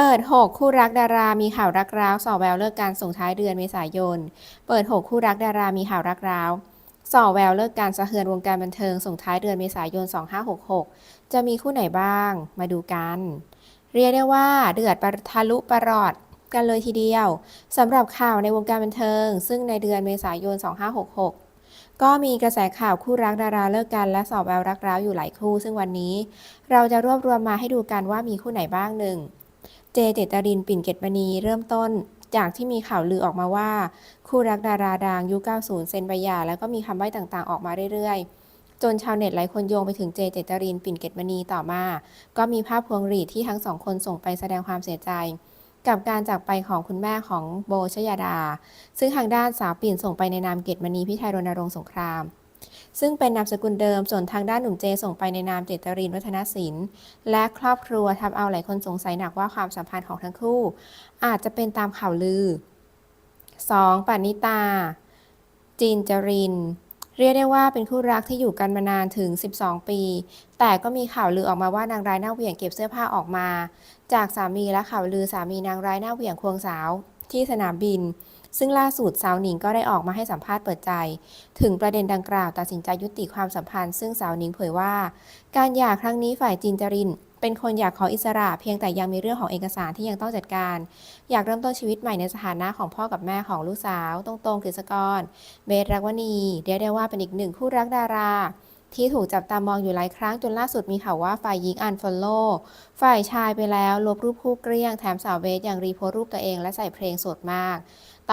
เปิด 6 คู่รักดารา มีข่าวรักร้าวส่อแววเลิกการส่งท้ายเดือนเมษายน เปิด 6 คู่รักดารา มีข่าวรักร้าวส่อแววเลิกการสะเทือนวงการบันเทิงส่งท้ายเดือนเมษายน 2566 จะมีคู่ไหนบ้าง มาดูกัน เรียกได้ว่าเดือดปะทะลุประหลอดกันเลยทีเดียวสำหรับข่าวในวงการบันเทิง ซึ่งในเดือนเมษายน 2566ก็มีกระแสข่าวคู่รักดาราเลิกกันและสอบแววรักร้าวอยู่หลายคู่ ซึ่งวันนี้ เราจะรวบรวมมาให้ดูกันว่ามีคู่ไหนบ้างหนึ่ง จเจตรินปิ่นเกตมณีเริ่มต้น จากที่มีข่าวลือออกมาว่า คู่รักดาราดังยุค 90 เซนใบหย่าแล้วก็มีคำใบ้ต่างๆ ออกมาเรื่อยๆ จนชาวเน็ตหลายคนโยงไปถึงเจเจตรินปิ่นเกตมณีต่อมา ก็มีภาพพวงหรีดที่ทั้งสองคนส่งไปแสดงความเสียใจ กับการจากไปของคุณแม่ของโบชยาดา ซึ่งทางด้านสาวปิ่นส่งไปในนามเกตมณีพิไทยรณรงค์สงคราม ซึ่งเป็นนามสกุลเดิมส่วนทางด้านหนุ่มเจส่งไปในนามเจตรินวัฒนศิลป์ และครอบครัวทำเอาหลายคนสงสัยหนักว่าความสัมพันธ์ของทั้งคู่ อาจจะเป็นตามข่าวลือ 2. ปานิตาจีนจริน เรียกได้ว่าเป็นคู่รักที่อยู่กันมานานถึง 12 ปี แต่ก็มีข่าวลือออกมาว่านางร้ายหน้าเหวี่ยงเก็บเสื้อผ้าออกมา จากสามีและข่าวลือสามีนางร้ายหน้าเหวี่ยงควงสาวที่สนามบิน ซึ่งล่าสุดสาวหนิงก็ได้ออกมาให้สัมภาษณ์เปิดใจ ถึงประเด็นดังกล่าวตัดสินใจยุติความสัมพันธ์ ซึ่งสาวหนิงเผยว่า การหย่าครั้งนี้ฝ่ายจีนจรินเป็นคนอยากขออิสระเพียงแต่ยังมีเรื่องของเอกสารที่ยังต้องจัดการ อยากเริ่มต้นชีวิตใหม่ในสถานะของพ่อกับแม่ของลูกสาว ตรงๆกฤษกร เบสรักวณีเรียกได้ว่าเป็นอีกหนึ่งคู่รักดารา ที่ถูกจับตามองอยู่หลายครั้งจนล่าสุดมีข่าวว่าฝ่ายหญิงอันฟอลโล่ฝ่ายชายไปแล้วลบรูปคู่เกลี้ยงแถมสาวเบสยังรีโพสต์รูปตัวเองและใส่เพลงสดมาก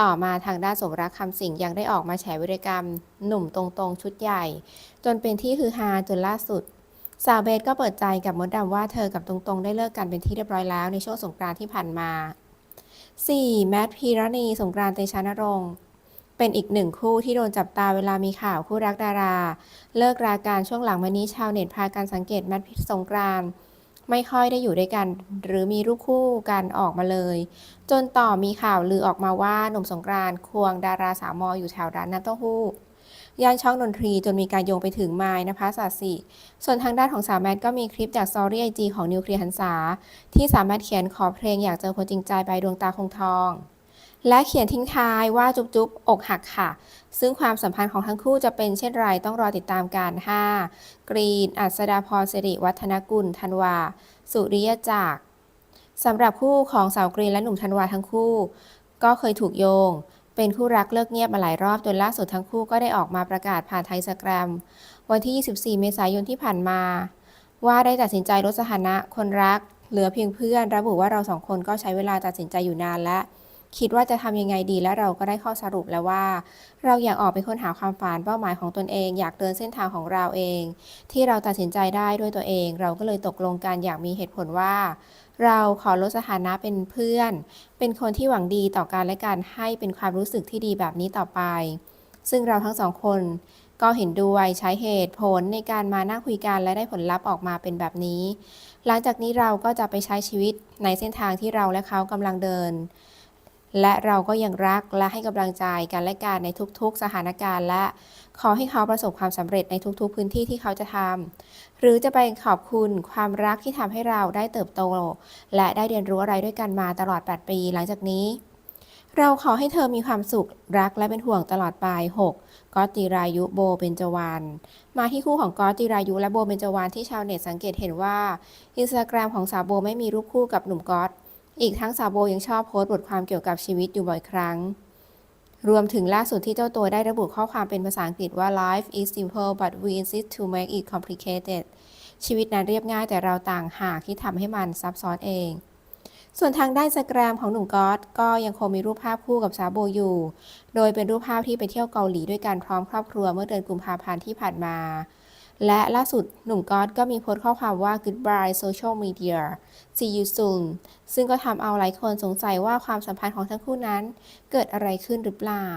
ต่อมาทางด้านสมรักคำสิงยังได้ออกมาแฉวิรกรรม หนุ่มตรงๆ ชุดใหญ่ จนเป็นที่ฮือฮาจนล่าสุด สาวเบสก็เปิดใจกับมดดำว่าเธอกับตรงๆ ได้เลิกกันเป็นที่เรียบร้อยแล้วในช่วงสงกรานต์ที่ผ่านมา 4. แมทพีรณีสงกรานต์เตชะนรงค์เป็นอีกหนึ่งคู่ที่โดนจับตาเวลามีข่าวคู่รักดารา เลิกราการช่วงหลังมานี้ชาวเน็ตพากันสังเกตแมทสงกราน ไม่ค่อยได้อยู่ด้วยกัน หรือมีรูปคู่กันออกมาเลย จนต่อมีข่าวลือออกมาว่าหนุ่มสงกรานต์ควงดาราสาวมออยู่แถวร้านน้ำเต้าหู้ย่านช่องดนตรีจนมีการโยงไปถึงไมายนภัสาสิ ส่วนทางด้านของสาวแมทก็มีคลิปจากซอรี่ไอจีของนิวเคลียร์หันษาที่สามารถเขียนขอเพลงอยากเจอคนจริงใจไปดวงตาคงทอง และเขียนทิ้งท้ายว่าจุ๊บจุ๊บอกหักค่ะ ซึ่งความสัมพันธ์ของทั้งคู่จะเป็นเช่นไรต้องรอติดตามกัน 5. กรีน อัศดาพรสิริวัฒนกุลธันวา สุริยจักรสำหรับคู่ของสาวกรีนและหนุ่มธันวาทั้งคู่ ก็เคยถูกโยง เป็นคู่รักเลิกเงียบมาหลายรอบจนล่าสุดทั้งคู่ก็ได้ออกมาประกาศผ่านไทยสแกรม วันที่ 24 เมษายนที่ผ่านมา ว่าได้ตัดสินใจลดสถานะคนรัก เหลือเพียงเพื่อน ระบุว่าเราสองคนก็ใช้เวลาตัดสินใจอยู่นานและ คิดว่าจะทำยังไงดีและเราก็ได้ข้อสรุปแล้วว่า เราอยากออกไปค้นหาความฝันเป้าหมายของตนเอง อยากเดินเส้นทางของเราเอง ที่เราตัดสินใจได้ด้วยตัวเอง เราก็เลยตกลงกันอย่างมีเหตุผลว่า เราขอลดสถานะเป็นเพื่อน เป็นคนที่หวังดีต่อกันและกันให้เป็นความรู้สึกที่ดีแบบนี้ต่อไป ซึ่งเราทั้งสองคนก็เห็นด้วยใช้เหตุผลในการมานั่งคุยกันและได้ผลลัพธ์ออกมาเป็นแบบนี้ หลังจากนี้เราก็จะไปใช้ชีวิตในเส้นทางที่เราและเขากำลังเดิน และเราก็ยังรักและให้กำลังใจกันและกันในทุกๆ สถานการณ์และขอให้เขาประสบความสำเร็จในทุกๆ พื้นที่ที่เขาจะทำหรือจะไปขอบคุณความรักที่ทำให้เราได้เติบโต และได้เรียนรู้อะไรด้วยกันมาตลอด 8 ปีหลังจากนี้ เราขอให้เธอมีความสุขรักและเป็นห่วงตลอดไป 6. กอติรายุโบเบญจวรรณมาที่คู่ของกอติรายุและโบเบญจวรรณที่ชาวเน็ตสังเกตเห็นว่าอินสตาแกรมของสาวโบไม่มีรูปคู่กับหนุ่มก๊อต อีกทั้งสาวโบยังชอบโพสต์บทความเกี่ยวกับชีวิตอยู่บ่อยครั้ง รวมถึงล่าสุดที่เจ้าตัวได้ระบุข้อความเป็นภาษาอังกฤษว่า life is simple but we insist to make it complicated ชีวิตนั้นเรียบง่ายแต่เราต่างหากที่ทำให้มันซับซ้อนเอง ส่วนทางด้านสแกรมของหนุ่มก๊อตก็ยังคงมีรูปภาพคู่กับสาวโบอยู่ โดยเป็นรูปภาพที่ไปเที่ยวเกาหลีด้วยกันพร้อมครอบครัวเมื่อเดือนกุมภาพันธ์ที่ผ่านมา และล่าสุดหนุ่มก๊อตก็มีโพสต์ข้อความว่า goodbye social media see you soon ซึ่งก็ทำเอาหลายคนสงสัยว่าความสัมพันธ์ของทั้งคู่นั้น เกิดอะไรขึ้นหรือเปล่า